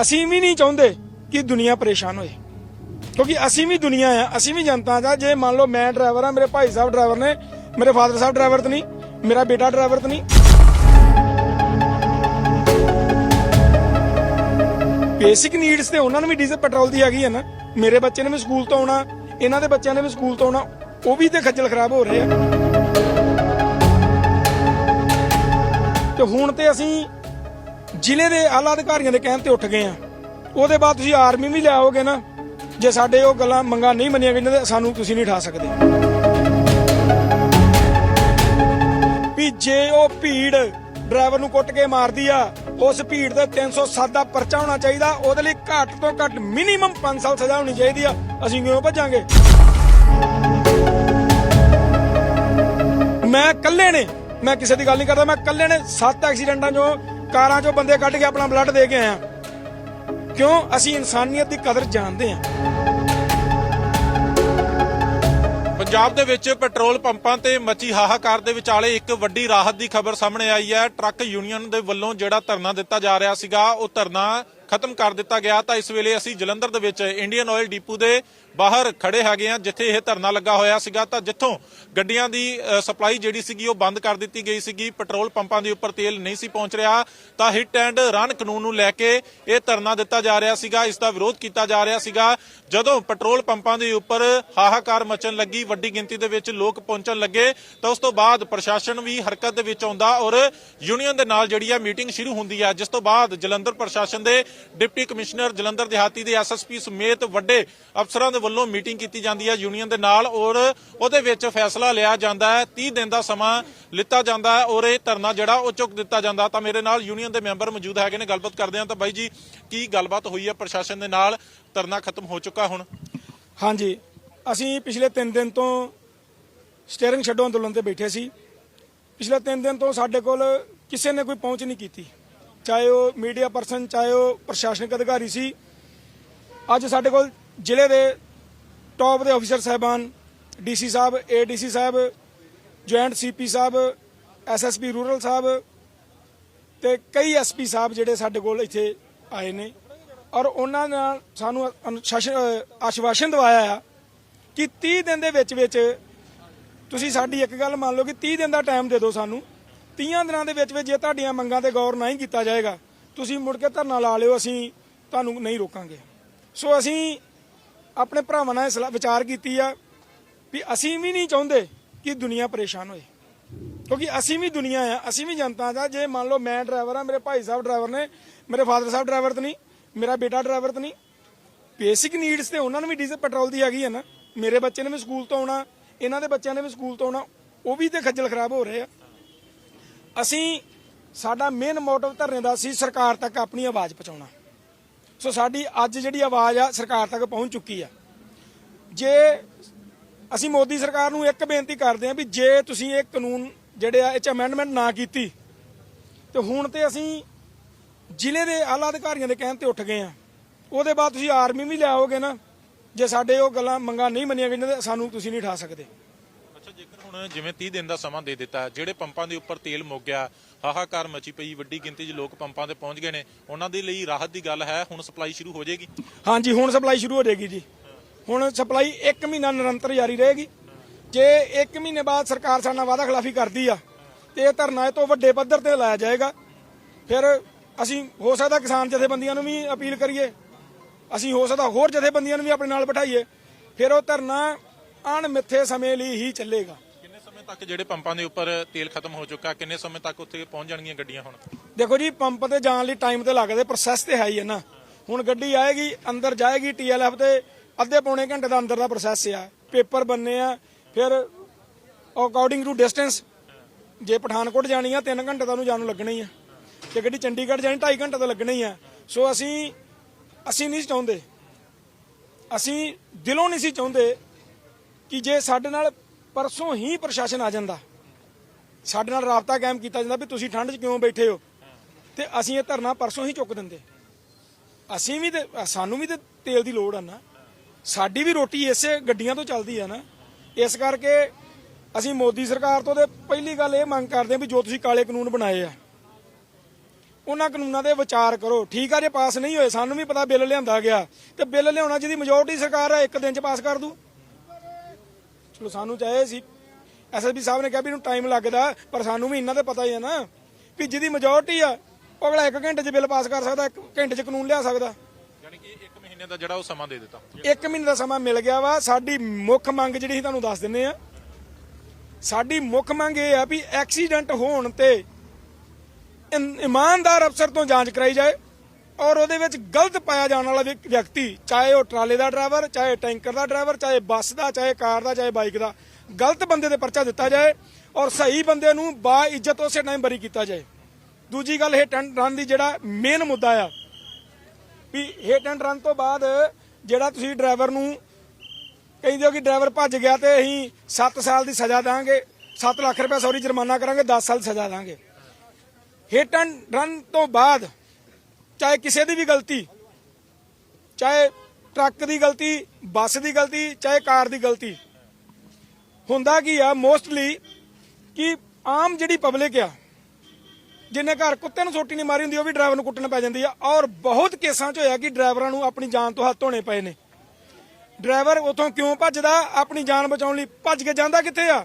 ਅਸੀਂ ਵੀ ਨਹੀਂ ਚਾਹੁੰਦੇ ਕਿ ਦੁਨੀਆ ਪਰੇਸ਼ਾਨ ਹੋਏ। ਕਿਉਂਕਿ ਅਸੀਂ ਵੀ ਦੁਨੀਆ ਆ, ਅਸੀਂ ਵੀ ਜਨਤਾ ਦਾ। ਜੇ ਮੰਨ ਲਓ ਮੈਂ ਡਰਾਈਵਰ ਆ, ਮੇਰੇ ਭਾਈ ਸਾਹਿਬ ਡਰਾਈਵਰ ਨੇ, ਮੇਰੇ ਫਾਦਰ ਸਾਹਿਬ ਡਰਾਈਵਰ ਤਾਂ ਨਹੀਂ, ਮੇਰਾ ਬੇਟਾ ਡਰਾਈਵਰ ਤਾਂ ਨਹੀਂ। ਬੇਸਿਕ ਨੀਡਸ ਤੇ ਉਹਨਾਂ ਨੂੰ ਵੀ ਡੀਜ਼ਲ ਪੈਟਰੋਲ ਦੀ ਹੈਗੀ ਹੈ ਨਾ। ਮੇਰੇ ਬੱਚੇ ਨੇ ਵੀ ਸਕੂਲ ਤੋਂ ਆਉਣਾ, ਇਹਨਾਂ ਦੇ ਬੱਚਿਆਂ ਨੇ ਵੀ ਸਕੂਲ ਤੋਂ ਆਉਣਾ, ਉਹ ਵੀ ਤੇ ਖੱਜਲ ਖਰਾਬ ਹੋ ਰਹੇ ਆ। ਤੇ ਹੁਣ ਤੇ ਅਸੀਂ ਜ਼ਿਲ੍ਹੇ ਦੇ ਆਲਾ ਅਧਿਕਾਰੀਆਂ ਦੇ ਕਹਿਣ ਤੇ ਉੱਠ ਗਏ ਆ। ਉਹਦੇ ਬਾਅਦ ਤੁਸੀਂ ਆਰਮੀ ਵੀ ਲਿਆਓਗੇ ਨਾ, ਜੇ ਸਾਡੇ ਉਹ ਗੱਲਾਂ ਮੰਗਾਂ ਨਹੀਂ ਮੰਨੀਆਂ ਗਈਆਂ ਤੇ ਸਾਨੂੰ ਤੁਸੀਂ ਨਹੀਂ ਠਾ ਸਕਦੇ। ਵੀ ਜੇ ਉਹ ਭੀੜ ਡਰਾਈਵਰ ਨੂੰ ਕੁੱਟ ਕੇ ਮਾਰਦੀ ਆ, ਉਸ ਭੀੜ ਦੇ 307 ਦਾ ਪਰਚਾ ਹੋਣਾ ਚਾਹੀਦਾ, ਉਹਦੇ ਲਈ ਘੱਟ ਤੋਂ ਘੱਟ ਮਿਨੀਮਮ 5 ਸਾਲ ਸਜ਼ਾ ਹੋਣੀ ਚਾਹੀਦੀ ਆ। ਅਸੀਂ ਕਿਉਂ ਭੱਜਾਂਗੇ? ਮੈਂ ਇਕੱਲੇ ਨੇ, ਮੈਂ ਕਿਸੇ ਦੀ ਗੱਲ ਨਹੀਂ ਕਰਦਾ, ਮੈਂ ਇਕੱਲੇ ਨੇ 7 ਐਕਸੀਡੈਂਟਾਂ ਚੋਂ ਕਾਰਾਂ ਚੋਂ ਬੰਦੇ ਕੱਢ ਕੇ ਆਪਣਾ ਬਲੱਡ ਦੇ ਕੇ ਆਇਆ ਕਿਉਂ? ਅਸੀਂ ਇਨਸਾਨੀਅਤ ਦੀ ਕਦਰ ਜਾਣਦੇ ਹਾਂ ਪੰਜਾਬ ਦੇ ਵਿੱਚ ਪੈਟਰੋਲ ਪੰਪਾਂ ਤੇ ਮਚੀ ਹਾਹਾਕਾਰ ਦੇ ਵਿਚਾਲੇ ਇੱਕ ਵੱਡੀ ਰਾਹਤ ਦੀ ਖਬਰ ਸਾਹਮਣੇ ਆਈ ਹੈ। ਟਰੱਕ ਯੂਨੀਅਨ ਦੇ ਵੱਲੋਂ ਜਿਹੜਾ ਧਰਨਾ ਦਿੱਤਾ ਜਾ ਰਿਹਾ ਸੀਗਾ, ਉਹ ਧਰਨਾ ਖਤਮ ਕਰ ਦਿੱਤਾ ਗਿਆ। ਤਾਂ ਇਸ ਵੇਲੇ ਅਸੀਂ ਜਲੰਧਰ ਦੇ ਵਿੱਚ ਇੰਡੀਅਨ ਆਇਲ ਡਿਪੂ ਦੇ ਬਾਹਰ ਖੜੇ ਹੈਗੇ ਆ, ਜਿੱਥੇ ਇਹ ਧਰਨਾ ਲੱਗਾ ਹੋਇਆ ਸੀਗਾ, ਤਾਂ ਜਿੱਥੋਂ ਗੱਡੀਆਂ ਦੀ ਸਪਲਾਈ ਜਿਹੜੀ ਸੀਗੀ, ਉਹ ਬੰਦ ਕਰ ਦਿੱਤੀ ਗਈ ਸੀਗੀ। ਪੈਟਰੋਲ ਪੰਪਾਂ ਦੇ ਉੱਪਰ ਤੇਲ ਨਹੀਂ ਸੀ ਪਹੁੰਚ ਰਿਹਾ। ਤਾਂ ਹਿੱਟ ਐਂਡ ਰਨ ਕਾਨੂੰਨ ਨੂੰ ਲੈ ਕੇ ਇਹ ਧਰਨਾ ਦਿੱਤਾ ਜਾ ਰਿਹਾ ਸੀਗਾ। ਇਸ ਦਾ ਵਿਰੋਧ ਕੀਤਾ ਜਾ ਰਿਹਾ ਸੀਗਾ। ਜਦੋਂ ਪੈਟਰੋਲ ਪੰਪਾਂ ਦੇ ਉੱਪਰ ਹਾਹਾਕਾਰ ਮਚਣ ਲੱਗੀ, ਵੱਡੀ ਗਿਣਤੀ ਦੇ ਵਿੱਚ ਲੋਕ ਪਹੁੰਚਣ ਲੱਗੇ, ਤਾਂ ਉਸ ਤੋਂ ਬਾਅਦ ਪ੍ਰਸ਼ਾਸਨ ਵੀ ਹਰਕਤ ਦੇ ਵਿੱਚ ਆਉਂਦਾ ਔਰ ਯੂਨੀਅਨ ਦੇ ਨਾਲ ਜਿਹੜੀ ਆ ਮੀਟਿੰਗ ਸ਼ੁਰੂ ਹੁੰਦੀ ਆ। ਜਿਸ ਤੋਂ ਬਾਅਦ ਜਲੰਧਰ ਪ੍ਰਸ਼ਾਸਨ ਦੇ ਡਿਪਟੀ ਕਮਿਸ਼ਨਰ ਜਲੰਧਰ ਦਿਹਾਤੀ ਦੇ ਐਸਐਸਪੀ ਸਮੇਤ ਵੱਡੇ ਅਫਸਰਾਂ ਦੇ ਵੱਲੋਂ ਮੀਟਿੰਗ ਕੀਤੀ ਜਾਂਦੀ ਹੈ ਯੂਨੀਅਨ ਦੇ ਨਾਲ ਔਰ ਉਹਦੇ ਵਿੱਚ ਫੈਸਲਾ ਲਿਆ ਜਾਂਦਾ ਹੈ। 30 ਦਿਨ ਦਾ ਸਮਾਂ ਲਿੱਤਾ ਜਾਂਦਾ ਹੈ ਔਰ ਇਹ ਧਰਨਾ ਜਿਹੜਾ ਉਹ ਚੁੱਕ ਦਿੱਤਾ ਜਾਂਦਾ। ਤਾਂ ਮੇਰੇ ਨਾਲ ਯੂਨੀਅਨ ਦੇ ਮੈਂਬਰ ਮੌਜੂਦ ਹੈਗੇ ਨੇ, ਗੱਲਬਾਤ ਕਰਦੇ ਹਾਂ। ਤਾਂ ਬਾਈ ਜੀ, ਕੀ ਗੱਲਬਾਤ ਹੋਈ ਹੈ? ਪ੍ਰਸ਼ਾਸਨ ਦੇ ਨਾਲ ਧਰਨਾ ਖਤਮ ਹੋ ਚੁੱਕਾ ਹੁਣ। ਹਾਂਜੀ। ਅਸੀਂ ਪਿਛਲੇ 3 ਦਿਨ ਤੋਂ ਸਟੀਅਰਿੰਗ ਛੱਡੋ ਅੰਦੋਲਨ ਤੇ ਬੈਠੇ ਸੀ। ਪਿਛਲੇ 3 ਦਿਨ ਤੋਂ ਸਾਡੇ ਕੋਲ ਕਿਸੇ ਨੇ ਕੋਈ ਪਹੁੰਚ ਨਹੀਂ ਕੀਤੀ। ਚਾਹੇ ਉਹ ਮੀਡੀਆ ਪਰਸਨ, ਚਾਹੇ ਉਹ ਪ੍ਰਸ਼ਾਸਨਿਕ ਅਧਿਕਾਰੀ ਸੀ। ਅੱਜ ਸਾਡੇ ਕੋਲ ਜ਼ਿਲ੍ਹੇ ਦੇ ਟੌਪ ਦੇ ਅਫਸਰ ਸਾਹਿਬਾਨ ਡੀਸੀ ਸਾਹਿਬ ਏਡੀਸੀ ਸਾਹਿਬ ਜੁਆਇੰਟ ਸੀਪੀ ਸਾਹਿਬ ਐਸਐਸਪੀ ਰੂਰਲ ਸਾਹਿਬ ਤੇ ਕਈ ਐਸਪੀ ਸਾਹਿਬ ਜਿਹੜੇ ਸਾਡੇ ਕੋਲ ਇੱਥੇ ਆਏ ਨੇ। ਔਰ ਉਹਨਾਂ ਨਾਲ ਸਾਨੂੰ ਅਨੁਸ਼ਾਸਨ ਆਸ਼ਵਾਸਨ ਦਵਾਇਆ ਆ ਕਿ 30 ਦਿਨ ਦੇ ਵਿੱਚ ਵਿੱਚ ਤੁਸੀਂ ਸਾਡੀ ਇੱਕ ਗੱਲ ਮੰਨ ਲਓ ਕਿ 30 ਦਿਨ ਦਾ ਟਾਈਮ ਦੇ ਦਿਓ ਸਾਨੂੰ। 30 ਦਿਨਾਂ ਦੇ ਵਿੱਚ ਵਿੱਚ ਜੇ ਤੁਹਾਡੀਆਂ ਮੰਗਾਂ ਤੇ ਗੌਰ ਨਹੀਂ ਕੀਤਾ ਜਾਏਗਾ, ਤੁਸੀਂ ਮੁੜ ਕੇ ਧਰਨਾ ਲਾ ਲਿਓ, ਅਸੀਂ ਤੁਹਾਨੂੰ ਨਹੀਂ ਰੋਕਾਂਗੇ। ਸੋ ਅਸੀਂ ਆਪਣੇ ਭਰਾਵਾਂ ਨਾਲ ਇਹ ਸਲਾਹ ਵਿਚਾਰ ਕੀਤੀ ਆ ਵੀ ਅਸੀਂ ਵੀ ਨਹੀਂ ਚਾਹੁੰਦੇ ਕਿ ਦੁਨੀਆ ਪਰੇਸ਼ਾਨ ਹੋਏ। ਕਿਉਂਕਿ ਅਸੀਂ ਵੀ ਦੁਨੀਆ ਆ, ਅਸੀਂ ਵੀ ਜਨਤਾ ਦਾ। ਜੇ ਮੰਨ ਲਓ ਮੈਂ ਡਰਾਈਵਰ ਆ, ਮੇਰੇ ਭਾਈ ਸਾਹਿਬ ਡਰਾਈਵਰ ਨੇ, ਮੇਰੇ ਫਾਦਰ ਸਾਹਿਬ ਡਰਾਈਵਰ ਤਾਂ ਨਹੀਂ, ਮੇਰਾ ਬੇਟਾ ਡਰਾਈਵਰ ਤਾਂ ਨਹੀਂ। ਬੇਸਿਕ ਨੀਡਸ ਤੇ ਉਹਨਾਂ ਨੂੰ ਵੀ ਡੀਜ਼ਲ ਪੈਟਰੋਲ ਦੀ ਹੈਗੀ ਹੈ ਨਾ। ਮੇਰੇ ਬੱਚੇ ਨੇ ਵੀ ਸਕੂਲ ਤੋਂ ਆਉਣਾ, ਇਹਨਾਂ ਦੇ ਬੱਚਿਆਂ ਨੇ ਵੀ ਸਕੂਲ ਤੋਂ ਆਉਣਾ, ਉਹ ਵੀ ਤੇ ਖੱਜਲ ਖਰਾਬ ਹੋ ਰਹੇ ਆ। ਅਸੀਂ, ਸਾਡਾ ਮੇਨ ਮੋਟਿਵ ਧਰਨੇ ਦਾ ਸੀ ਸਰਕਾਰ ਤੱਕ ਆਪਣੀ ਆਵਾਜ਼ ਪਹੁੰਚਾਉਣਾ। ਸੋ ਸਾਡੀ ਅੱਜ ਜਿਹੜੀ ਆਵਾਜ਼ ਆ ਸਰਕਾਰ ਤੱਕ ਪਹੁੰਚ ਚੁੱਕੀ ਆ। ਜੇ ਅਸੀਂ ਮੋਦੀ ਸਰਕਾਰ ਨੂੰ ਇੱਕ ਬੇਨਤੀ ਕਰਦੇ ਹਾਂ ਵੀ ਜੇ ਤੁਸੀਂ ਇਹ ਕਾਨੂੰਨ ਜਿਹੜੇ ਆ, ਇਹ ਚ ਅਮੈਂਡਮੈਂਟ ਨਾ ਕੀਤੀ, ਤੇ ਹੁਣ ਤੇ ਅਸੀਂ ਜ਼ਿਲ੍ਹੇ ਦੇ ਆਲਾ ਅਧਿਕਾਰੀਆਂ ਦੇ ਕਹਿਣ ਤੇ ਉੱਠ ਗਏ ਆ ਉਹਦੇ ਬਾਅਦ ਤੁਸੀਂ ਆਰਮੀ ਵੀ ਲਿਆਓਗੇ ਨਾ, ਜੇ ਸਾਡੇ ਉਹ ਗੱਲਾਂ ਮੰਗਾਂ ਨਹੀਂ ਮੰਨੀਆਂ ਗਈਆਂ, ਤੇ ਸਾਨੂੰ ਤੁਸੀਂ ਨਹੀਂ ਠਾ ਸਕਦੇ। ਅੱਛਾ, ਜੇਕਰ ਹੁਣ ਜਿਵੇਂ 30 ਦਿਨ ਦਾ ਸਮਾਂ ਦੇ ਦਿੱਤਾ, ਜਿਹੜੇ ਪੰਪਾਂ ਦੇ ਉੱਪਰ ਤੇਲ ਮੁੱਕ ਗਿਆ ਹਾਹਾਕਾਰ ਮਚੀ ਪਈ, ਵੱਡੀ ਗਿਣਤੀ 'ਚ ਲੋਕ ਪੰਪਾਂ ਤੇ ਪਹੁੰਚ ਗਏ ਨੇ। ਉਹਨਾਂ ਦੇ ਲਈ ਰਾਹਤ ਦੀ ਗੱਲ ਹੈ, ਹੁਣ ਸਪਲਾਈ ਸ਼ੁਰੂ ਹੋ ਜਾਏਗੀ। ਹਾਂਜੀ, ਹੁਣ ਸਪਲਾਈ ਸ਼ੁਰੂ ਹੋ ਜਾਏਗੀ ਜੀ। ਹੁਣ ਸਪਲਾਈ 1 ਮਹੀਨਾ ਨਿਰੰਤਰ ਜਾਰੀ ਰਹੇਗੀ। ਜੇ 1 ਮਹੀਨੇ ਬਾਅਦ ਸਰਕਾਰ ਸਾਡੇ ਨਾਲ ਵਾਅਦਾ ਖਿਲਾਫੀ ਕਰਦੀ ਆ, ਤੇ ਇਹ ਧਰਨਾ ਇਹ ਤੋਂ ਵੱਡੇ ਪੱਧਰ ਤੇ ਲਾਇਆ ਜਾਏਗਾ। ਫਿਰ ਅਸੀਂ ਹੋ ਸਕਦਾ ਕਿਸਾਨ ਜਥੇਬੰਦੀਆਂ ਨੂੰ ਵੀ ਅਪੀਲ ਕਰੀਏ। ਅਸੀਂ ਹੋ ਸਕਦਾ ਹੋਰ ਜਥੇਬੰਦੀਆਂ ਨੂੰ ਵੀ ਆਪਣੇ ਨਾਲ ਬਿਠਾਈਏ। ਫਿਰ ਉਹ ਧਰਨਾ ਅਣਮਿੱਥੇ ਸਮੇਂ ਲਈ ਹੀ ਚੱਲੇਗਾ। ਤੱਕ ਜਿਹੜੇ ਪੰਪਾਂ ਦੇ ਉੱਪਰ ਤੇਲ ਖਤਮ ਹੋ ਚੁੱਕਾ, ਕਿੰਨੇ ਸਮੇਂ ਤੱਕ ਉੱਥੇ ਪਹੁੰਚ ਜਾਣਗੀਆਂ ਗੱਡੀਆਂ ਹੁਣ? ਦੇਖੋ ਜੀ, ਪੰਪ ਤੇ ਜਾਣ ਲਈ ਟਾਈਮ ਤੇ ਲੱਗਦੇ ਪ੍ਰੋਸੈਸ ਤੇ ਹੈ ਹੀ ਹੈ ਨਾ। ਹੁਣ ਗੱਡੀ ਆਏਗੀ, ਅੰਦਰ ਜਾਏਗੀ ਟੀਐਲਐਫ ਤੇ, ਅੱਧੇ ਪੌਣੇ ਘੰਟੇ ਦਾ ਅੰਦਰ ਦਾ ਪ੍ਰੋਸੈਸ ਆ। ਪੇਪਰ ਬੰਨੇ ਆ, ਫਿਰ ਅਕੋਰਡਿੰਗ ਟੂ ਡਿਸਟੈਂਸ ਜੇ ਪਠਾਨਕੋਟ ਜਾਣੀ ਆ 3 ਘੰਟੇ ਦਾ ਉਹਨੂੰ ਜਾਣ ਨੂੰ ਲੱਗਣਾ ਹੀ ਆ। ਤੇ ਗੱਡੀ ਚੰਡੀਗੜ੍ਹ ਜਾਣੀ 2.5 ਘੰਟੇ ਦਾ ਲੱਗਣੇ ਹੀ ਆ। ਸੋ ਅਸੀਂ ਅਸੀਂ ਨਹੀਂ ਚਾਹੁੰਦੇ, ਅਸੀਂ ਦਿਲੋਂ ਨਹੀਂ ਸੀ ਚਾਹੁੰਦੇ ਕਿ ਜੇ ਸਾਡੇ ਨਾਲ ਪਰਸੋਂ ਹੀ ਪ੍ਰਸ਼ਾਸਨ ਆ ਜਾਂਦਾ। ਸਾਡੇ ਨਾਲ ਰਾਬਤਾ ਕਾਇਮ ਕੀਤਾ ਜਾਂਦਾ ਵੀ ਤੁਸੀਂ ਠੰਡ 'ਚ ਕਿਉਂ ਬੈਠੇ ਹੋ? ਤੇ ਅਸੀਂ ਇਹ ਧਰਨਾ ਪਰਸੋਂ ਹੀ ਚੁੱਕ ਦਿੰਦੇ। ਅਸੀਂ ਵੀ ਤੇ, ਸਾਨੂੰ ਵੀ ਤੇ ਤੇਲ ਦੀ ਲੋੜ ਆ ਨਾ। ਸਾਡੀ ਵੀ ਰੋਟੀ ਇਸੇ ਗੱਡੀਆਂ ਤੋਂ ਚੱਲਦੀ ਆ ਨਾ। ਇਸ ਕਰਕੇ ਅਸੀਂ ਮੋਦੀ ਸਰਕਾਰ ਤੋਂ ਤੇ ਪਹਿਲੀ ਗੱਲ ਇਹ ਮੰਗ ਕਰਦੇ ਹਾਂ ਵੀ ਜੋ ਤੁਸੀਂ ਕਾਲੇ ਕਾਨੂੰਨ ਬਣਾਏ ਆ, ਉਹਨਾਂ ਕਾਨੂੰਨਾਂ ਦੇ ਵਿਚਾਰ ਕਰੋ। ਠੀਕ ਆ ਜੇ ਪਾਸ ਨਹੀਂ ਹੋਏ, ਸਾਨੂੰ ਵੀ ਪਤਾ ਬਿੱਲ ਲਿਆਂਦਾ ਗਿਆ। ਤੇ ਬਿੱਲ ਲਿਆਉਣਾ ਜਿਹਦੀ ਮੈਜੋਰਟੀ ਸਰਕਾਰ ਹੈ ਇੱਕ ਦਿਨ ਚ ਪਾਸ ਕਰ ਦੂ। ਚਲੋ ਸਾਨੂੰ ਚਾਹੇ ਸੀ। ਐਸਐਸਪੀ ਸਾਹਿਬ ਨੇ ਕਿਹਾ ਵੀ ਇਹਨੂੰ ਟਾਈਮ ਲੱਗਦਾ ਪਰ ਸਾਨੂੰ ਵੀ ਇਹਨਾਂ ਦਾ ਪਤਾ ਹੀ ਹੈ ਨਾ ਵੀ ਜਿਹਦੀ ਮੈਜੋਰਟੀ ਆ ਉਹ ਅਗਲਾ 1 ਘੰਟੇ 'ਚ ਬਿੱਲ ਪਾਸ ਕਰ ਸਕਦਾ 1 ਘੰਟੇ 'ਚ ਕਾਨੂੰਨ ਲਿਆ ਸਕਦਾ। ਯਾਨੀ ਕਿ 1 ਮਹੀਨੇ ਦਾ ਜਿਹੜਾ ਉਹ ਸਮਾਂ ਦੇ ਦਿੱਤਾ। ਇੱਕ ਮਹੀਨੇ ਦਾ ਸਮਾਂ ਮਿਲ ਗਿਆ ਵਾ। ਸਾਡੀ ਮੁੱਖ ਮੰਗ ਜਿਹੜੀ ਅਸੀਂ ਤੁਹਾਨੂੰ ਦੱਸ ਦਿੰਨੇ ਆ ਸਾਡੀ ਮੁੱਖ ਮੰਗ ਇਹ ਆ ਵੀ ਐਕਸੀਡੈਂਟ ਹੋਣ ਤੇ ਇਮਾਨਦਾਰ ਅਫਸਰ ਤੋਂ ਜਾਂਚ ਕਰਾਈ ਜਾਏ। ਔਰ ਉਹਦੇ ਵਿੱਚ ਗਲਤ ਪਾਇਆ ਜਾਣ ਵਾਲਾ ਵਿਅਕ- ਵਿਅਕਤੀ, ਚਾਹੇ ਉਹ ਟਰਾਲੇ ਦਾ ਡਰਾਈਵਰ, ਚਾਹੇ ਟੈਂਕਰ ਦਾ ਡਰਾਈਵਰ, ਚਾਹੇ ਬੱਸ ਦਾ, ਚਾਹੇ ਕਾਰ ਦਾ, ਚਾਹੇ ਬਾਈਕ ਦਾ, ਗਲਤ ਬੰਦੇ ਤੇ ਪਰਚਾ ਦਿੱਤਾ ਜਾਏ ਔਰ ਸਹੀ ਬੰਦੇ ਨੂੰ ਬਾ ਇੱਜ਼ਤ ਉਸੇ ਟਾਈਮ ਬਰੀ ਕੀਤਾ ਜਾਏ। ਦੂਜੀ ਗੱਲ ਇਹ ਐਂਡ ਰਨ ਦੀ ਜਿਹੜਾ ਮੇਨ ਮੁੱਦਾ ਆ, ਵੀ ਹਿੱਟ ਐਂਡ ਰਨ ਤੋਂ ਬਾਅਦ ਜਿਹੜਾ ਤੁਸੀਂ ਡਰਾਈਵਰ ਨੂੰ ਕਹਿੰਦੇ ਹੋ ਕਿ ਡਰਾਈਵਰ ਭੱਜ ਗਿਆ ਤੇ ਅਸੀਂ 7 ਸਾਲ ਦੀ ਸਜ਼ਾ ਦਾਂਗੇ 7 ਲੱਖ ਰੁਪਏ ਸੌਰੀ ਜੁਰਮਾਨਾ ਕਰਾਂਗੇ 10 ਸਾਲ ਦੀ ਸਜ਼ਾ ਦਾਂਗੇ। ਹਿੱਟ ਐਂਡ ਰਨ ਤੋਂ ਬਾਅਦ ਚਾਹੇ ਕਿਸੇ ਦੀ ਵੀ ਗਲਤੀ, ਚਾਹੇ ਟਰੱਕ ਦੀ ਗਲਤੀ, ਬੱਸ ਦੀ ਗਲਤੀ, ਚਾਹੇ ਕਾਰ ਦੀ ਗਲਤੀ, ਹੁੰਦਾ ਕੀ ਆ ਮੋਸਟਲੀ ਕਿ ਆਮ ਜਿਹੜੀ ਪਬਲਿਕ ਆ ਜਿੰਨੇ ਘਰ ਕੁੱਤੇ ਨੂੰ ਸੋਟੀ ਨਹੀਂ ਮਾਰੀ ਹੁੰਦੀ, ਉਹ ਵੀ ਡਰਾਈਵਰ ਨੂੰ ਕੁੱਟਣ ਪੈ ਜਾਂਦੀ ਆ। ਔਰ ਬਹੁਤ ਕੇਸਾਂ 'ਚ ਹੋਇਆ ਕਿ ਡਰਾਈਵਰਾਂ ਨੂੰ ਆਪਣੀ ਜਾਨ ਤੋਂ ਹੱਥ ਧੋਣੇ ਪਏ ਨੇ। ਡਰਾਈਵਰ ਉਥੋਂ ਕਿਉਂ ਭੱਜਦਾ? ਆਪਣੀ ਜਾਨ ਬਚਾਉਣ ਲਈ ਭੱਜ ਕੇ ਜਾਂਦਾ ਕਿੱਥੇ ਆ?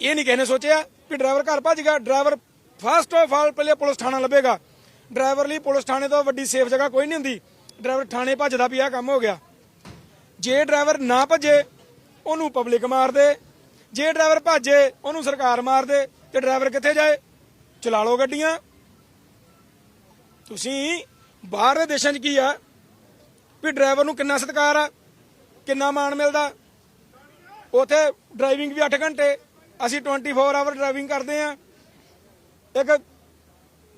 ਇਹ ਨਹੀਂ ਕਿਸੇ ਨੇ ਸੋਚਿਆ ਕਿ ਡਰਾਈਵਰ ਘਰ ਭੱਜ ਗਿਆ। ਡਰਾਈਵਰ ਫਸਟ ਆਫ ਆਲ ਪਹਿਲੇ ਪੁਲਿਸ ਥਾਣਾ ਲੱਭੇਗਾ। ਡਰਾਈਵਰ ਲਈ ਪੁਲਿਸ ਥਾਣੇ ਤੋਂ ਵੱਡੀ ਸੇਫ ਜਗ੍ਹਾ ਕੋਈ ਨਹੀਂ ਹੁੰਦੀ। ਡਰਾਈਵਰ ਥਾਣੇ ਭੱਜਦਾ ਵੀ ਆਹ ਕੰਮ ਹੋ ਗਿਆ। ਜੇ ਡਰਾਈਵਰ ਨਾ ਭੱਜੇ, ਉਹਨੂੰ ਪਬਲਿਕ ਮਾਰ ਦੇ। ਜੇ ਡਰਾਈਵਰ ਭੱਜੇ, ਉਹਨੂੰ ਸਰਕਾਰ ਮਾਰ ਦੇ ਤੇ ਡਰਾਈਵਰ ਕਿੱਥੇ ਜਾਏ? ਚਲਾ ਲਓ ਗੱਡੀਆਂ। ਤੁਸੀਂ ਬਾਹਰ ਦੇ ਦੇਸ਼ਾਂ 'ਚ ਕੀ ਆ? ਵੀ ਡਰਾਈਵਰ ਨੂੰ ਕਿੰਨਾ ਸਤਿਕਾਰ ਆ, ਕਿੰਨਾ ਮਾਣ ਮਿਲਦਾ? ਉਥੇ ਡਰਾਈਵਿੰਗ ਵੀ 8 ਘੰਟੇ, ਅਸੀਂ 24 ਆਵਰ ਡਰਾਈਵਿੰਗ ਕਰਦੇ ਆ। ਇੱਕ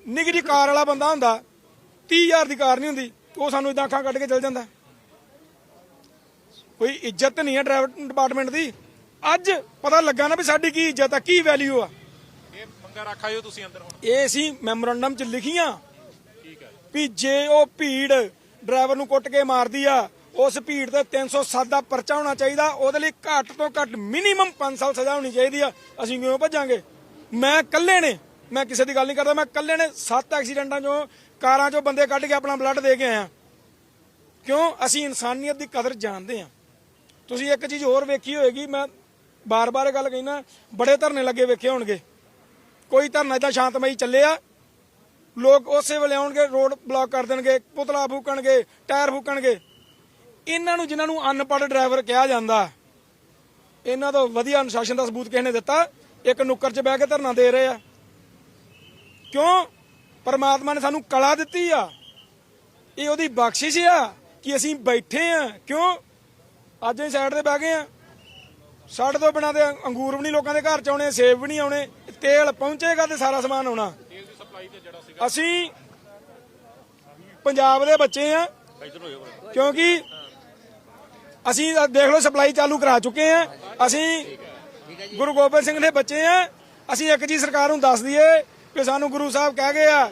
ਨਿੱਕੀ ਜਿਹੀ ਕਾਰ ਵਾਲਾ ਬੰਦਾ ਹੁੰਦਾ 30000 ਦੀ ਕਾਰ ਨਹੀਂ ਹੁੰਦੀ ਉਹ ਸਾਨੂੰ ਇਦਾਂ ਅੱਖਾਂ ਕੱਢ ਕੇ ਚਲ ਜਾਂਦਾ। ਕੋਈ ਇੱਜ਼ਤ ਨਹੀਂ ਹੈ ਡਰਾਈਵਰ ਡਿਪਾਰਟਮੈਂਟ ਦੀ। ਅੱਜ ਪਤਾ ਲੱਗਾ ਨਾ ਵੀ ਸਾਡੀ ਕੀ ਇੱਜ਼ਤ ਆ ਕੀ ਵੈਲਿਊ ਆ। ਇਹ ਮੰਗਾ ਰੱਖ ਆਇਓ ਤੁਸੀਂ ਅੰਦਰ ਹੁਣ। ਇਹ ਸੀ ਮੈਮੋਰੰਡਮ ਚ ਲਿਖੀਆਂ। ਠੀਕ ਹੈ ਵੀ ਜੇ ਉਹ ਭੀੜ ਡਰਾਈਵਰ ਨੂੰ ਕੁੱਟ ਕੇ ਮਾਰਦੀ ਆ ਉਸ ਭੀੜ ਤੇ 307 ਦਾ ਪਰਚਾ ਹੋਣਾ ਚਾਹੀਦਾ ਉਹਦੇ ਲਈ ਘੱਟ ਤੋਂ ਘੱਟ ਮਿਨੀਮਮ 5 ਸਾਲ ਸਜ਼ਾ ਹੋਣੀ ਚਾਹੀਦੀ ਆ। ਅਸੀਂ ਕਿਉਂ ਭੱਜਾਂਗੇ? ਮੈਂ ਇਕੱਲੇ ਨੇ। ਮੈਂ ਕਿਸੇ ਦੀ ਗੱਲ ਨਹੀਂ ਕਰਦਾ, ਮੈਂ ਇਕੱਲੇ ਨੇ ਸੱਤ ਐਕਸੀਡੈਂਟਾਂ ਚੋਂ ਕਾਰਾਂ ਚੋਂ ਬੰਦੇ ਕੱਢ ਕੇ ਆਪਣਾ ਬਲੱਡ ਦੇ ਕੇ ਆਇਆ। ਕਿਉਂ? ਅਸੀਂ ਇਨਸਾਨੀਅਤ ਦੀ ਕਦਰ ਜਾਣਦੇ ਹਾਂ। ਤੁਸੀਂ ਇੱਕ ਚੀਜ਼ ਹੋਰ ਵੇਖੀ ਹੋਏਗੀ, ਮੈਂ ਬਾਰ-ਬਾਰ ਇਹ ਗੱਲ ਕਹਿਣਾ ਬੜੇ ਧਰਨੇ ਲੱਗੇ ਵੇਖੇ ਹੋਣਗੇ। ਕੋਈ ਧਰਨਾ ਇਦਾਂ ਸ਼ਾਂਤਮਈ ਚੱਲਿਆ, ਲੋਕ ਉਸੇ ਵੇਲੇ ਆਉਣਗੇ, ਰੋਡ ਬਲੌਕ ਕਰ ਦੇਣਗੇ, ਪੁਤਲਾ ਫੂਕਣਗੇ, ਟਾਇਰ ਫੂਕਣਗੇ। ਇਹਨਾਂ ਨੂੰ, ਜਿਨ੍ਹਾਂ ਨੂੰ ਅਨਪੜ੍ਹ ਡਰਾਈਵਰ ਕਿਹਾ ਜਾਂਦਾ, ਇਹਨਾਂ ਤੋਂ ਵਧੀਆ ਅਨੁਸ਼ਾਸਨ ਦਾ ਸਬੂਤ ਕਿਸੇ ਨੇ ਦਿੱਤਾ, ਇੱਕ ਨੁੱਕਰ 'ਚ ਬਹਿ ਕੇ ਧਰਨਾ ਦੇ ਰਹੇ ਆ। ਕਿਉਂ? ਪਰਮਾਤਮਾ ਨੇ ਸਾਨੂੰ ਕਲਾ ਦਿੱਤੀ ਆ। ਇਹ ਉਹਦੀ ਬਖਸ਼ਿਸ਼ ਆ ਕਿ ਅਸੀਂ ਬੈਠੇ ਆ। ਕਿਉਂ? ਅੱਜ ਅਸੀਂ ਸਾਈਡ ਤੇ ਬਹਿ ਗਏ ਆ। ਸਾਡੇ ਤੋਂ ਬਿਨਾਂ ਤੇ ਅੰਗੂਰ ਵੀ ਨਹੀਂ ਲੋਕਾਂ ਦੇ ਘਰ ਚ ਆਉਣੇ ਸੇਬ ਵੀ ਨਹੀਂ ਆਉਣੇ। ਤੇਲ ਪਹੁੰਚੇਗਾ ਤੇ ਸਾਰਾ ਸਮਾਨ ਆਉਣਾ। ਦੀ ਅਸੀਂ ਪੰਜਾਬ ਦੇ ਬੱਚੇ ਆ। ਕਿਉਂਕਿ ਅਸੀਂ ਦੇਖ ਲਓ ਸਪਲਾਈ ਚਾਲੂ ਕਰਾ ਚੁੱਕੇ ਆ। ਅਸੀਂ ਗੁਰੂ ਗੋਬਿੰਦ ਸਿੰਘ ਦੇ ਬੱਚੇ ਆ। ਅਸੀਂ ਇੱਕ ਜੀ ਸਰਕਾਰ ਨੂੰ ਦੱਸ ਦਈਏ ਕਿ ਸਾਨੂੰ ਗੁਰੂ ਸਾਹਿਬ ਕਹਿ ਗਏ ਆ,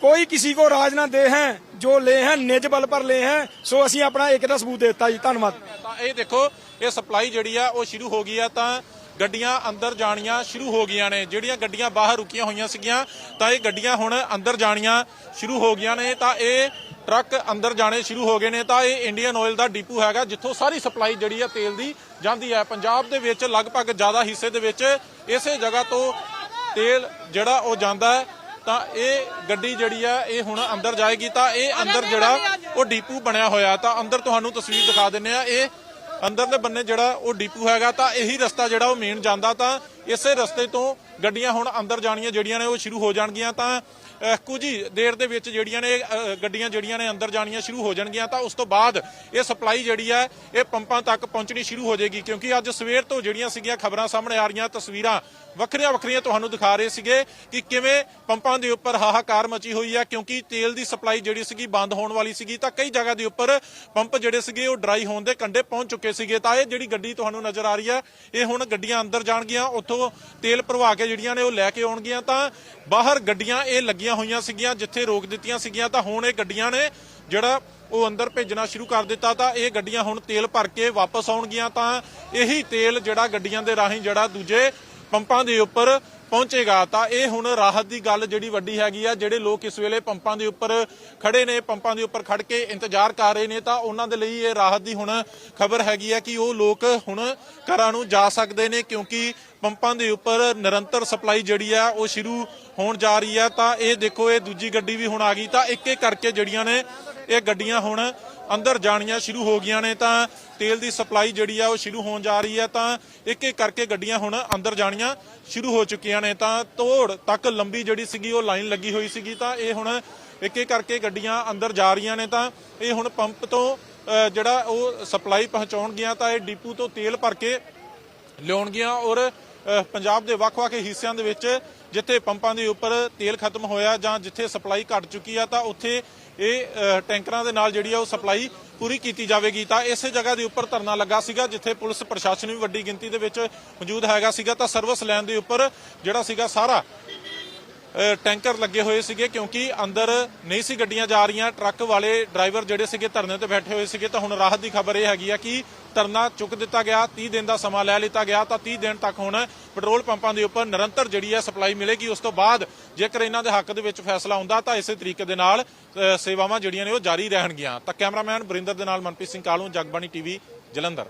ਕੋਈ ਕਿਸੇ ਕੋ ਰਾਜ ਨਾ ਦੇ ਹੈ, ਜੋ ਲੈ ਹੈ, ਨਿਜ ਬਲ ਪਰ ਲੈ ਹੈ, ਸੋ ਅਸੀਂ ਆਪਣਾ ਇੱਕ ਦਾ ਸਬੂਤ ਦਿੱਤਾ ਜੀ, ਧੰਨਵਾਦ। ਤਾਂ ਇਹ ਦੇਖੋ, ਇਹ ਸਪਲਾਈ ਜਿਹੜੀ ਆ, ਉਹ ਸ਼ੁਰੂ ਹੋ ਗਈ ਆ, ਤਾਂ ਗੱਡੀਆਂ ਅੰਦਰ ਜਾਣੀਆਂ ਸ਼ੁਰੂ ਹੋ ਗਈਆਂ ਨੇ। ਜਿਹੜੀਆਂ ਗੱਡੀਆਂ ਬਾਹਰ ਰੁਕੀਆਂ ਹੋਈਆਂ ਸੀਗੀਆਂ, ਤਾਂ ਇਹ ਗੱਡੀਆਂ ਹੁਣ ਅੰਦਰ ਜਾਣੀਆਂ ਸ਼ੁਰੂ ਹੋ ਗਈਆਂ ਨੇ, ਤਾਂ ਇਹ ਟਰੱਕ ਅੰਦਰ ਜਾਣੇ ਸ਼ੁਰੂ ਹੋ ਗਏ ਨੇ, ਤਾਂ ਇਹ ਇੰਡੀਅਨ ਆਇਲ ਦਾ ਡਿਪੂ ਹੈਗਾ, ਜਿੱਥੋਂ ਸਾਰੀ ਸਪਲਾਈ ਜਿਹੜੀ ਆ ਤੇਲ ਦੀ ਜਾਂਦੀ ਹੈ ਪੰਜਾਬ ਦੇ ਵਿੱਚ ਲਗਭਗ ਜ਼ਿਆਦਾ ਹਿੱਸੇ ਦੇ ਵਿੱਚ ਇਸੇ ਜਗ੍ਹਾ ਤੋਂ ਤੇਲ ਜਿਹੜਾ ਉਹ ਜਾਂਦਾ ਹੈ ਤਾਂ ਇਹ ਗੱਡੀ ਜਿਹੜੀ ਆ ਇਹ ਹੁਣ ਅੰਦਰ ਜਾਏਗੀ ਤਾਂ ਇਹ ਅੰਦਰ ਜਿਹੜਾ ਉਹ ਡੀਪੂ ਬਣਿਆ ਹੋਇਆ ਤਾਂ ਅੰਦਰ ਤੁਹਾਨੂੰ ਤਸਵੀਰ ਦਿਖਾ ਦਿੰਨੇ ਆ ਇਹ ਅੰਦਰਲੇ ਬੰਨੇ ਜਿਹੜਾ ਉਹ ਡੀਪੂ ਹੈਗਾ ਤਾਂ ਇਹੀ ਰਸਤਾ ਜਿਹੜਾ ਉਹ ਮੇਨ ਜਾਂਦਾ ਤਾਂ ਇਸੇ ਰਸਤੇ ਤੋਂ ਗੱਡੀਆਂ ਹੁਣ ਅੰਦਰ ਜਾਣੀਆਂ ਜਿਹੜੀਆਂ ਨੇ ਉਹ ਸ਼ੁਰੂ ਹੋ ਜਾਣਗੀਆਂ ਤਾਂ ਕੁਝ ਹੀ ਦੇਰ ਦੇ ਵਿੱਚ ਜਿਹੜੀਆਂ ਨੇ ਗੱਡੀਆਂ ਜਿਹੜੀਆਂ ਨੇ ਅੰਦਰ ਜਾਣੀਆਂ ਸ਼ੁਰੂ ਹੋ ਜਾਣਗੀਆਂ, ਤਾਂ ਉਸ ਤੋਂ ਬਾਅਦ ਇਹ ਸਪਲਾਈ ਜਿਹੜੀ ਹੈ, ਇਹ ਪੰਪਾਂ ਤੱਕ ਪਹੁੰਚਣੀ ਸ਼ੁਰੂ ਹੋ ਜਾਏਗੀ, ਕਿਉਂਕਿ ਅੱਜ ਸਵੇਰ ਤੋਂ ਜਿਹੜੀਆਂ ਸੀਗੀਆਂ ਖਬਰਾਂ ਸਾਹਮਣੇ ਆ ਰਹੀਆਂ, ਤਸਵੀਰਾਂ ਵੱਖਰੀਆਂ ਵੱਖਰੀਆਂ ਤੁਹਾਨੂੰ ਦਿਖਾ ਰਹੇ ਸੀਗੇ ਕਿ ਕਿਵੇਂ ਪੰਪਾਂ ਦੇ ਉੱਪਰ ਹਾਹਾਕਾਰ ਮਚੀ ਹੋਈ ਹੈ, ਕਿਉਂਕਿ ਤੇਲ ਦੀ ਸਪਲਾਈ ਜਿਹੜੀ ਸੀਗੀ ਬੰਦ ਹੋਣ ਵਾਲੀ ਸੀਗੀ, ਤਾਂ ਕਈ ਜਗ੍ਹਾ ਦੇ ਉੱਪਰ ਪੰਪ ਜਿਹੜੇ ਸੀਗੇ ਉਹ ਡਰਾਈ ਹੋਣ ਦੇ ਕੰਢੇ ਪਹੁੰਚ ਚੁੱਕੇ ਸੀਗੇ, ਤਾਂ ਇਹ ਜਿਹੜੀ ਗੱਡੀ ਤੁਹਾਨੂੰ ਨਜ਼ਰ ਆ ਰਹੀ ਹੈ, ਇਹ ਹੁਣ ਗੱਡੀਆਂ ਅੰਦਰ ਜਾਣਗੀਆਂ, ਉੱਥੋਂ ਤੇਲ ਭਰਵਾ ਕੇ ਜਿਹੜੀਆਂ ਨੇ ਉਹ ਲੈ ਕੇ ਆਉਣਗੀਆਂ, ਤਾਂ ਬਾਹਰ ਗੱਡੀਆਂ ਇਹ ਲੱਗੀਆਂ ਹੋਈਆਂ ਸੀਗੀਆਂ, ਜਿੱਥੇ ਰੋਕ ਦਿੱਤੀਆਂ ਸੀਗੀਆਂ, ਤਾਂ ਹੁਣ ਇਹ ਗੱਡੀਆਂ ਨੇ ਜਿਹੜਾ ਉਹ ਅੰਦਰ ਭੇਜਣਾ ਸ਼ੁਰੂ ਕਰ ਦਿੱਤਾ, ਤਾਂ ਇਹ ਗੱਡੀਆਂ ਹੁਣ ਤੇਲ ਭਰ ਕੇ ਵਾਪਸ ਆਉਣਗੀਆਂ, ਤਾਂ ਇਹੀ ਤੇਲ ਜਿਹੜਾ ਗੱਡੀਆਂ ਦੇ ਰਾਹੀਂ ਜਿਹੜਾ ਦੂਜੇ ਪੰਪਾਂ ਦੇ ਉੱਪਰ ਪਹੁੰਚੇਗਾ। ਤਾਂ ਇਹ ਹੁਣ ਰਾਹਤ ਦੀ ਗੱਲ ਜਿਹੜੀ ਵੱਡੀ ਹੈਗੀ ਆ, ਜਿਹੜੇ ਲੋਕ ਇਸ ਵੇਲੇ ਪੰਪਾਂ ਦੇ ਉੱਪਰ ਖੜੇ ਨੇ, ਪੰਪਾਂ ਦੇ ਉੱਪਰ ਖੜ ਕੇ ਇੰਤਜ਼ਾਰ ਕਰ ਰਹੇ ਨੇ, ਤਾਂ ਉਹਨਾਂ ਦੇ ਲਈ ਇਹ ਰਾਹਤ ਦੀ ਹੁਣ ਖਬਰ ਹੈਗੀ ਆ ਕਿ ਉਹ ਲੋਕ ਹੁਣ ਘਰਾਂ ਨੂੰ ਜਾ ਸਕਦੇ ਨੇ, ਕਿਉਂਕਿ ਪੰਪਾਂ ਦੇ ਉੱਪਰ ਨਿਰੰਤਰ ਸਪਲਾਈ ਜਿਹੜੀ ਆ, ਉਹ ਸ਼ੁਰੂ ਹੋਣ ਜਾ ਰਹੀ ਹੈ ਤਾਂ ਇਹ ਦੇਖੋ, ਇਹ ਦੂਜੀ ਗੱਡੀ ਵੀ ਹੁਣ ਆ ਗਈ। ਤਾਂ ਇੱਕ ਇੱਕ ਕਰਕੇ ਜਿਹੜੀਆਂ ਨੇ ਇਹ ਗੱਡੀਆਂ ਹੁਣ ਅੰਦਰ ਜਾਣੀਆਂ ਸ਼ੁਰੂ ਹੋ ਗਈਆਂ ਨੇ, ਤਾਂ ਤੇਲ ਦੀ ਸਪਲਾਈ ਜਿਹੜੀ ਆ ਉਹ ਸ਼ੁਰੂ ਹੋਣ ਜਾ ਰਹੀ ਹੈ ਤਾਂ ਇੱਕ ਇੱਕ ਕਰਕੇ ਗੱਡੀਆਂ ਹੁਣ ਅੰਦਰ ਜਾਣੀਆਂ ਸ਼ੁਰੂ ਹੋ ਚੁੱਕੀਆਂ ਨੇ, ਤਾਂ ਤੋੜ ਤੱਕ ਲੰਬੀ ਜਿਹੜੀ ਸੀਗੀ ਉਹ ਲਾਈਨ ਲੱਗੀ ਹੋਈ ਸੀਗੀ, ਤਾਂ ਇਹ ਹੁਣ ਇੱਕ ਇੱਕ ਕਰਕੇ ਗੱਡੀਆਂ ਅੰਦਰ ਜਾ ਰਹੀਆਂ ਨੇ, ਤਾਂ ਇਹ ਹੁਣ ਪੰਪ ਤੋਂ ਜਿਹੜਾ ਉਹ ਸਪਲਾਈ ਪਹੁੰਚਾਉਣਗੀਆਂ ਤਾਂ ਇਹ ਡੀਪੂ ਤੋਂ ਤੇਲ ਭਰ ਕੇ ਲਿਆਉਣਗੀਆਂ ਔਰ ਪੰਜਾਬ ਦੇ ਵੱਖ-ਵੱਖ ਹਿੱਸਿਆਂ ਦੇ ਵਿੱਚ ਜਿੱਥੇ ਪੰਪਾਂ ਦੇ ਉੱਪਰ ਤੇਲ ਖਤਮ ਹੋਇਆ ਜਾਂ ਜਿੱਥੇ ਸਪਲਾਈ ਘਟ ਚੁੱਕੀ ਆ, ਤਾਂ ਉੱਥੇ ਇਹ ਟੈਂਕਰਾਂ ਦੇ ਨਾਲ ਜਿਹੜੀ ਆ ਉਹ ਸਪਲਾਈ ਪੂਰੀ ਕੀਤੀ ਜਾਵੇਗੀ। ਤਾਂ ਇਸੇ ਜਗ੍ਹਾ ਦੇ ਉੱਪਰ ਧਰਨਾ ਲੱਗਾ ਸੀਗਾ, ਜਿੱਥੇ ਪੁਲਿਸ ਪ੍ਰਸ਼ਾਸਨ ਵੀ ਵੱਡੀ ਗਿਣਤੀ ਦੇ ਵਿੱਚ ਮੌਜੂਦ ਹੈਗਾ ਸੀਗਾ, ਤਾਂ ਸਰਵਿਸ ਲੈਣ ਦੇ ਉੱਪਰ ਜਿਹੜਾ ਸੀਗਾ ਸਾਰਾ ਟੈਂਕਰ ਲੱਗੇ ਹੋਏ ਸੀਗੇ ਕਿਉਂਕਿ ਅੰਦਰ ਨਹੀਂ ਸੀ ਗੱਡੀਆਂ ਜਾ ਰਹੀਆਂ। ਟਰੱਕ ਵਾਲੇ ਡਰਾਈਵਰ ਜਿਹੜੇ ਸੀਗੇ ਧਰਨੇ ਤੇ ਬੈਠੇ ਹੋਏ ਸੀਗੇ ਤਾਂ ਹੁਣ ਰਾਹਤ ਦੀ ਖਬਰ ਇਹ ਹੈਗੀ ਆ ਕਿ ਧਰਨਾ ਚੁੱਕ ਦਿੱਤਾ ਗਿਆ 30 ਦਿਨ ਦਾ ਸਮਾਂ ਲੈ ਲਿੱਤਾ ਗਿਆ ਤਾਂ 30 ਦਿਨ ਤੱਕ ਹੁਣ ਪੈਟਰੋਲ ਪੰਪਾਂ ਦੇ ਉੱਪਰ ਨਿਰੰਤਰ ਜਿਹੜੀ ਹੈ ਸਪਲਾਈ ਮਿਲੇਗੀ। ਉਸ ਤੋਂ ਬਾਅਦ ਜੇਕਰ ਇਹਨਾਂ ਦੇ ਹੱਕ ਦੇ ਵਿੱਚ ਫੈਸਲਾ ਆਉਂਦਾ ਤਾਂ ਇਸੇ ਤਰੀਕੇ ਦੇ ਨਾਲ ਸੇਵਾਵਾਂ ਜਿਹੜੀਆਂ ਨੇ ਉਹ ਜਾਰੀ ਰਹਿਣਗੀਆਂ। ਤਾਂ ਕੈਮਰਾਮੈਨ ਬਰਿੰਦਰ ਦੇ ਨਾਲ ਮਨਪ੍ਰੀਤ ਸਿੰਘ ਕਾਲੂ, ਜਗਬਾਣੀ ਟੀਵੀ, ਜਲੰਧਰ।